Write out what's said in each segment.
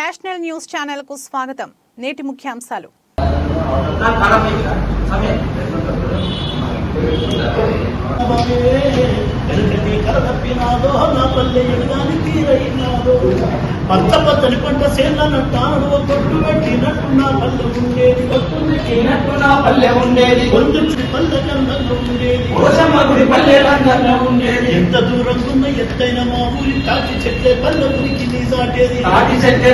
National news ఛానల్కు స్వాగతం. నేటి ముఖ్యాంశాలు. పచ్చ పచ్చని పంట సేనట్టాడు తొట్టు పెట్టినట్టు నా పల్లె ఉండేది తొట్టు నా పల్లె ఉండేది కొంచెం పల్లె ఉండేది పల్లె ఉండేది ఎంత దూరం ఉన్న ఎత్తైన మా ఊరి తాటి చెట్లే పల్లె ఉనికి నీ సాటేది తాటి చెట్లే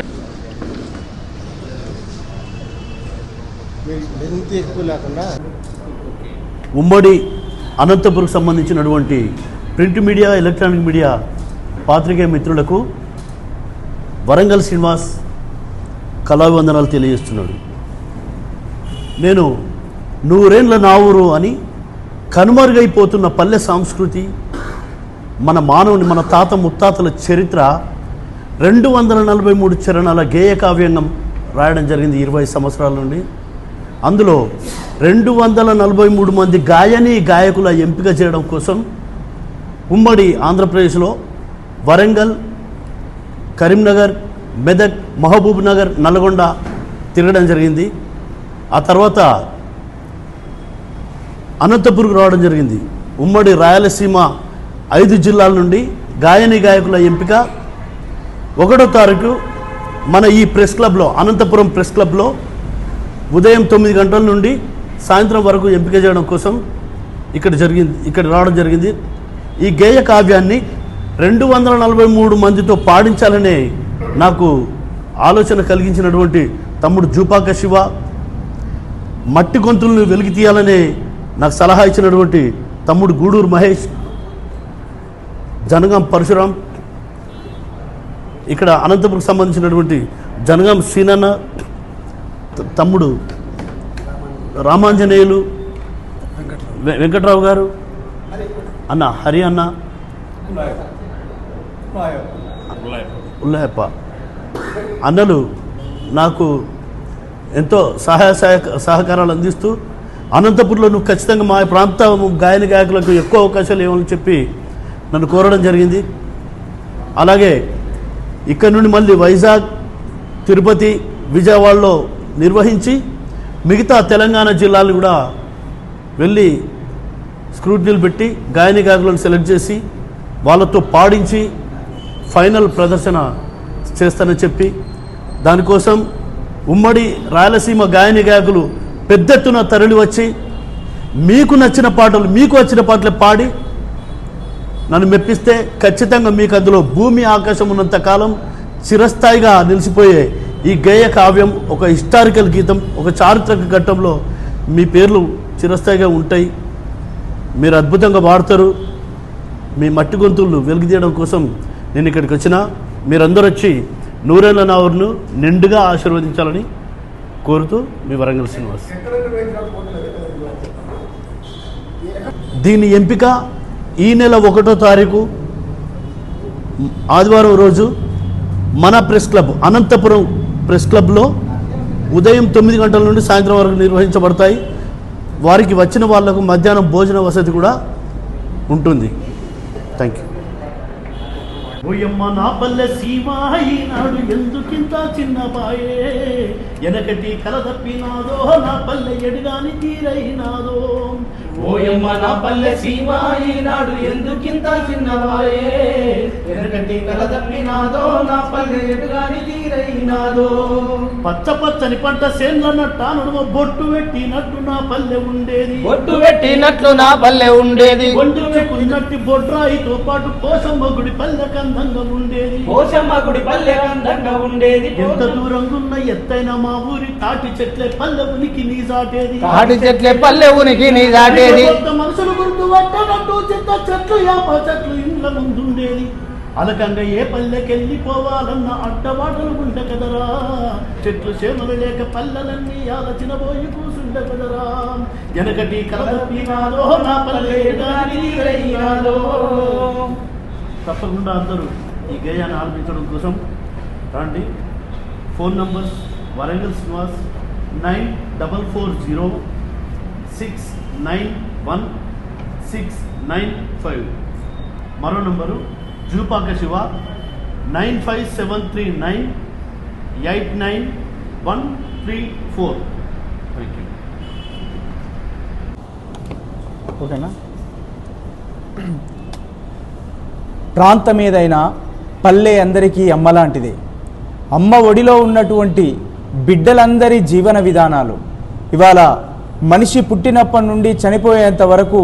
లెంత్ ఎక్కువ లేకుండా ఉమ్మడి అనంతపురకు సంబంధించినటువంటి ప్రింట్ మీడియా ఎలక్ట్రానిక్ మీడియా పాత్రికేయ మిత్రులకు వరంగల్ శ్రీనివాస్ కళావందనాలు తెలియజేస్తున్నాడు. నేను నూరేండ్ల నా ఊరు అని కనుమరుగైపోతున్న పల్లె సంస్కృతి మన మానవుని మన తాత ముత్తాతల చరిత్ర రెండు వందల నలభై మూడు చరణాల గేయ కావ్యంగం రాయడం జరిగింది ఇరవై సంవత్సరాల నుండి. అందులో రెండు వందల నలభై మూడు మంది గాయని గాయకుల ఎంపిక చేయడం కోసం ఉమ్మడి ఆంధ్రప్రదేశ్లో వరంగల్ కరీంనగర్ మెదక్ మహబూబ్ నగర్ నల్గొండ తిరగడం జరిగింది. ఆ తర్వాత అనంతపురకు రావడం జరిగింది. ఉమ్మడి రాయలసీమ ఐదు జిల్లాల నుండి గాయని గాయకుల ఎంపిక. ఒకటో తారీఖు మన ఈ ప్రెస్ క్లబ్లో అనంతపురం ప్రెస్ క్లబ్లో ఉదయం తొమ్మిది గంటల నుండి సాయంత్రం వరకు ఎంపిక చేయడం కోసం ఇక్కడ జరిగింది ఇక్కడ రావడం జరిగింది. ఈ గేయ కావ్యాన్ని రెండు వందల నలభై మూడు మందితో పాడించాలనే నాకు ఆలోచన కలిగించినటువంటి తమ్ముడు జూపాక శివ మట్టి గొంతులను వెలికి తీయాలనే నాకు సలహా ఇచ్చినటువంటి తమ్ముడు గూడూరు మహేష్ జనగాం పరశురాం ఇక్కడ అనంతపురం సంబంధించినటువంటి జనగాం శ్రీనన్న తమ్ముడు రామాంజనేయులు వెంకట్రావు గారు అన్న హరి అన్న ఉల్లయప్ప అన్నలు నాకు ఎంతో సహాయ సహాయ సహకారాలు అందిస్తూ అనంతపురంలో నువ్వు ఖచ్చితంగా మా ప్రాంత గాయన గాయకులకు ఎక్కువ అవకాశాలు ఇవ్వాలని చెప్పి నన్ను కోరడం జరిగింది. అలాగే ఇక్కడ నుండి మళ్ళీ వైజాగ్ తిరుపతి విజయవాడలో నిర్వహించి మిగతా తెలంగాణ జిల్లాలు కూడా వెళ్ళి స్క్రూటినీలు పెట్టి గాయని గాయకులను సెలెక్ట్ చేసి వాళ్ళతో పాడించి ఫైనల్ ప్రదర్శన చేస్తానని చెప్పి దానికోసం ఉమ్మడి రాయలసీమ గాయని గాయకులు పెద్ద ఎత్తున తరలి వచ్చి మీకు నచ్చిన పాటలు మీకు వచ్చిన పాటలు పాడి నన్ను మెప్పిస్తే ఖచ్చితంగా మీకు అందులో భూమి ఆకాశం ఉన్నంత కాలం చిరస్థాయిగా నిలిచిపోయే ఈ గేయ కావ్యం ఒక హిస్టారికల్ గీతం ఒక చారిత్రక ఘట్టంలో మీ పేర్లు చిరస్థాయిగా ఉంటాయి. మీరు అద్భుతంగా పాడతారు మీ మట్టి గొంతులు వెలుగుదీయడం కోసం నేను ఇక్కడికి వచ్చిన. మీరందరూ వచ్చి నూరేళ్ళ నావర్ను నిండుగా ఆశీర్వదించాలని కోరుతూ మీ వరంగల్ శ్రీనివాస్. దీని ఎంపిక ఈ నెల ఒకటో తారీఖు ఆదివారం రోజు మన ప్రెస్ క్లబ్ అనంతపురం ప్రెస్ క్లబ్లో ఉదయం తొమ్మిది గంటల నుండి సాయంత్రం వరకు నిర్వహించబడతాయి. వారికి వచ్చిన వాళ్ళకు మధ్యాహ్నం భోజన వసతి కూడా ఉంటుంది. థ్యాంక్ యూ ఓయమ్మ నా పల్లె సీమ ఈనాడు ఎందుకింత చిన్న బాయే ఎనకటి కలదప్పినాదో నా పల్లె ఎడుగాని తీరైనాదో ఓయమ్మ నా పల్లె సీమ ఈనాడు ఎందుకింత చిన్నపాయే ఎనకటి కలదప్పినాదో నా పల్లె ఎడుగాని తీరైనాదో పచ్చ పచ్చని పంట సేన్ల నట్టా నడుమ బొట్టు పెట్టినట్టు నా పల్లె ఉండేది. బొట్టు పెట్టినట్లు నా పల్లె ఉండేది. ఒంటికున్నట్టి బొడ్రాయితో పాటు కోసమ్మ గుడి పల్లె కందంగా ఉండేది. కోసమ్మ గుడి పల్లె అందంగా ఉండేది. ఎంత దూరంగున్న ఎత్తైన మా ఊరి తాటి చెట్లే పల్లె ఉనికి నీ సాటేది తాటి చెట్లే పల్లె ఉనికి నీ దాటేది మనుషులు గుర్తు పట్టనట్టు చింత చెట్లు యాప చెట్లు ఇండ్ల ముందుండేది. అలకంగా ఏ పల్లెకెళ్ళిపోవాలన్న అడ్డవాటలు ఉండ కదరా? చెట్లు చేమలు లేక పల్లెలన్నీ ఆలచినబోయి కూసుండ కదరా? వెనకటి కలదప్పినాదో నా పల్లె తప్పకుండా అందరూ ఈ గేయాన్ని ఆరంభించడం కోసం రండి. Phone numbers Warangal Srinivas nine double four zero six nine one six nine five. మరో number Jupaka Siva nine five seven three nine eight nine one three four thank you ఓకేనా ప్రాంతం ఏదైనా పల్లె అందరికీ అమ్మ లాంటిదే అమ్మ ఒడిలో ఉన్నటువంటి బిడ్డలందరి జీవన విధానాలు. ఇవాళ మనిషి పుట్టినప్పటి నుండి చనిపోయేంత వరకు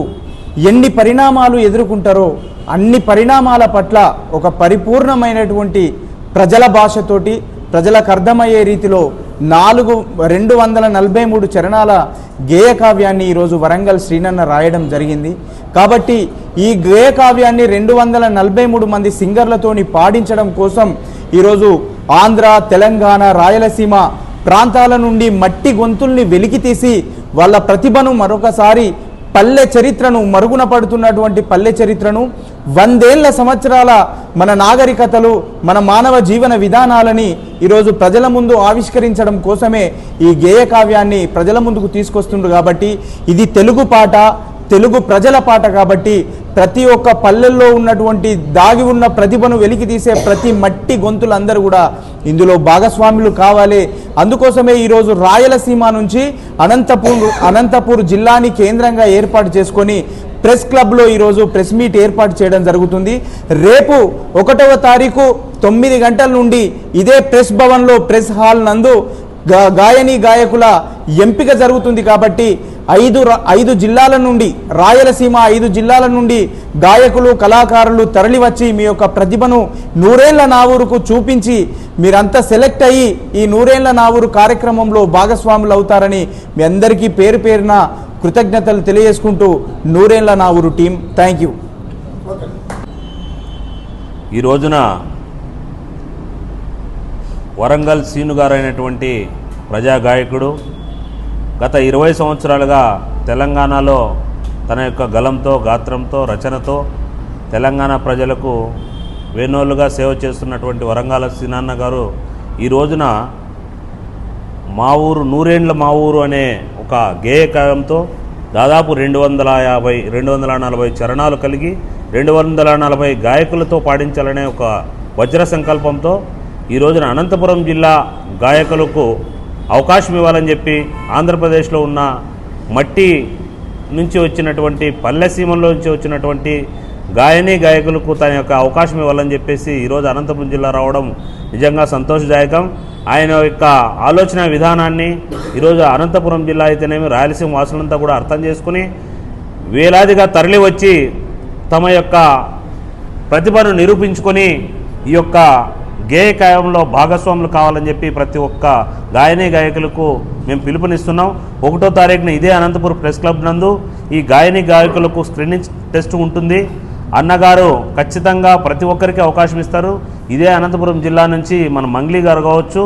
ఎన్ని పరిణామాలు ఎదుర్కొంటారో అన్ని పరిణామాల పట్ల ఒక పరిపూర్ణమైనటువంటి ప్రజల భాషతోటి ప్రజలకు అర్థమయ్యే రీతిలో నాలుగు రెండు వందల నలభై మూడు చరణాల గేయ కావ్యాన్ని ఈరోజు వరంగల్ శ్రీనన్న రాయడం జరిగింది. కాబట్టి ఈ గేయ కావ్యాన్ని రెండు వందల నలభై మూడు మంది సింగర్లతోని పాడించడం కోసం ఈరోజు ఆంధ్ర తెలంగాణ రాయలసీమ ప్రాంతాల నుండి మట్టి గొంతుల్ని వెలికితీసి వాళ్ళ ప్రతిభను మరొకసారి పల్లె చరిత్రను మరుగున పడుతున్నటువంటి పల్లె చరిత్రను వందేళ్ళ సంవత్సరాల మన నాగరికతలు మన మానవ జీవన విధానాలని ఈరోజు ప్రజల ముందు ఆవిష్కరించడం కోసమే ఈ గేయ కావ్యాన్ని ప్రజల ముందుకు తీసుకొస్తుండ్రు కాబట్టి ఇది తెలుగు పాట తెలుగు ప్రజల పాట కాబట్టి ప్రతి ఒక్క పల్లెల్లో ఉన్నటువంటి దాగి ఉన్న ప్రతిభను వెలికి తీసే ప్రతి మట్టి గొంతులందరూ కూడా ఇందులో భాగస్వాములు కావాలి. అందుకోసమే ఈరోజు రాయలసీమ నుంచి అనంతపూర్ అనంతపూర్ జిల్లాని కేంద్రంగా ఏర్పాటు చేసుకొని ప్రెస్ క్లబ్లో ఈరోజు ప్రెస్ మీట్ ఏర్పాటు చేయడం జరుగుతుంది. రేపు ఒకటవ తారీఖు తొమ్మిది గంటల నుండి ఇదే ప్రెస్ భవన్లో ప్రెస్ హాల్ నందు గా గాయని గాయకుల ఎంపిక జరుగుతుంది కాబట్టి ఐదు ఐదు జిల్లాల నుండి రాయలసీమ ఐదు జిల్లాల నుండి గాయకులు కళాకారులు తరలివచ్చి మీ యొక్క ప్రతిభను నూరేళ్ళ నావూరుకు చూపించి మీరంతా సెలెక్ట్ అయ్యి ఈ నూరేళ్ళ నావూరు కార్యక్రమంలో భాగస్వాములు అవుతారని మీ అందరికీ పేరు పేరున కృతజ్ఞతలు తెలియజేసుకుంటూ నూరేళ్ళ ఊరు టీం. థ్యాంక్ యూ ఈ రోజున వరంగల్ సీను గారైనటువంటి ప్రజా గాయకుడు గత ఇరవై సంవత్సరాలుగా తెలంగాణలో తన యొక్క గలంతో గాత్రంతో రచనతో తెలంగాణ ప్రజలకు వేనోళ్ళుగా సేవ చేస్తున్నటువంటి వరంగల్ శ్రీనాన్న గారు ఈ రోజున మా ఊరు నూరేండ్ల మా ఊరు అనే ఒక గేయకంతో దాదాపు రెండు వందల యాభై రెండు వందల నలభై చరణాలు కలిగి రెండు వందల నలభై గాయకులతో పాడించాలనే ఒక వజ్ర సంకల్పంతో ఈ రోజున అనంతపురం జిల్లా గాయకులకు అవకాశం ఇవ్వాలని చెప్పి ఆంధ్రప్రదేశ్లో ఉన్న మట్టి నుంచి వచ్చినటువంటి పల్లెసీమలో నుంచి వచ్చినటువంటి గాయని గాయకులకు తన యొక్క అవకాశం ఇవ్వాలని చెప్పేసి ఈరోజు అనంతపురం జిల్లా రావడం నిజంగా సంతోషదాయకం. ఆయన యొక్క ఆలోచన విధానాన్ని ఈరోజు అనంతపురం జిల్లా అయితేనేమి రాయలసీమ వాసులంతా కూడా అర్థం చేసుకుని వేలాదిగా తరలి వచ్చి తమ యొక్క ప్రతిభను నిరూపించుకొని ఈ యొక్క గేయకాయంలో భాగస్వాములు కావాలని చెప్పి ప్రతి ఒక్క గాయని గాయకులకు మేము పిలుపునిస్తున్నాం. ఒకటో తారీఖున ఇదే అనంతపురం ప్రెస్ క్లబ్ నందు ఈ గాయని గాయకులకు స్క్రీనింగ్ టెస్ట్ ఉంటుంది. అన్నగారు ఖచ్చితంగా ప్రతి ఒక్కరికి అవకాశం ఇస్తారు. ఇదే అనంతపురం జిల్లా నుంచి మన మంగ్లీ గారు కావచ్చు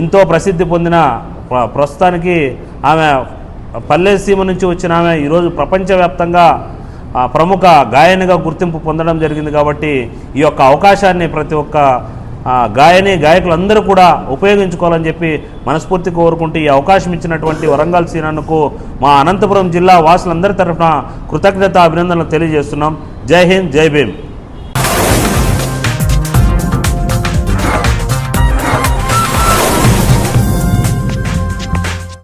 ఎంతో ప్రసిద్ధి పొందిన ప్రస్తుతానికి ఆమె పల్లె సీమ నుంచి వచ్చిన ఆమె ఈరోజు ప్రపంచవ్యాప్తంగా ప్రముఖ గాయనిగా గుర్తింపు పొందడం జరిగింది కాబట్టి ఈ యొక్క అవకాశాన్ని ప్రతి ఒక్క గాయని గాయకులందరూ కూడా ఉపయోగించుకోవాలని చెప్పి మనస్ఫూర్తి కోరుకుంటూ ఈ అవకాశం ఇచ్చినటువంటి వరంగల్ సీనన్నకు మా అనంతపురం జిల్లా వాసులందరి తరఫున కృతజ్ఞత అభినందనలు తెలియజేస్తున్నాం. జై హింద్ జై భీమ్.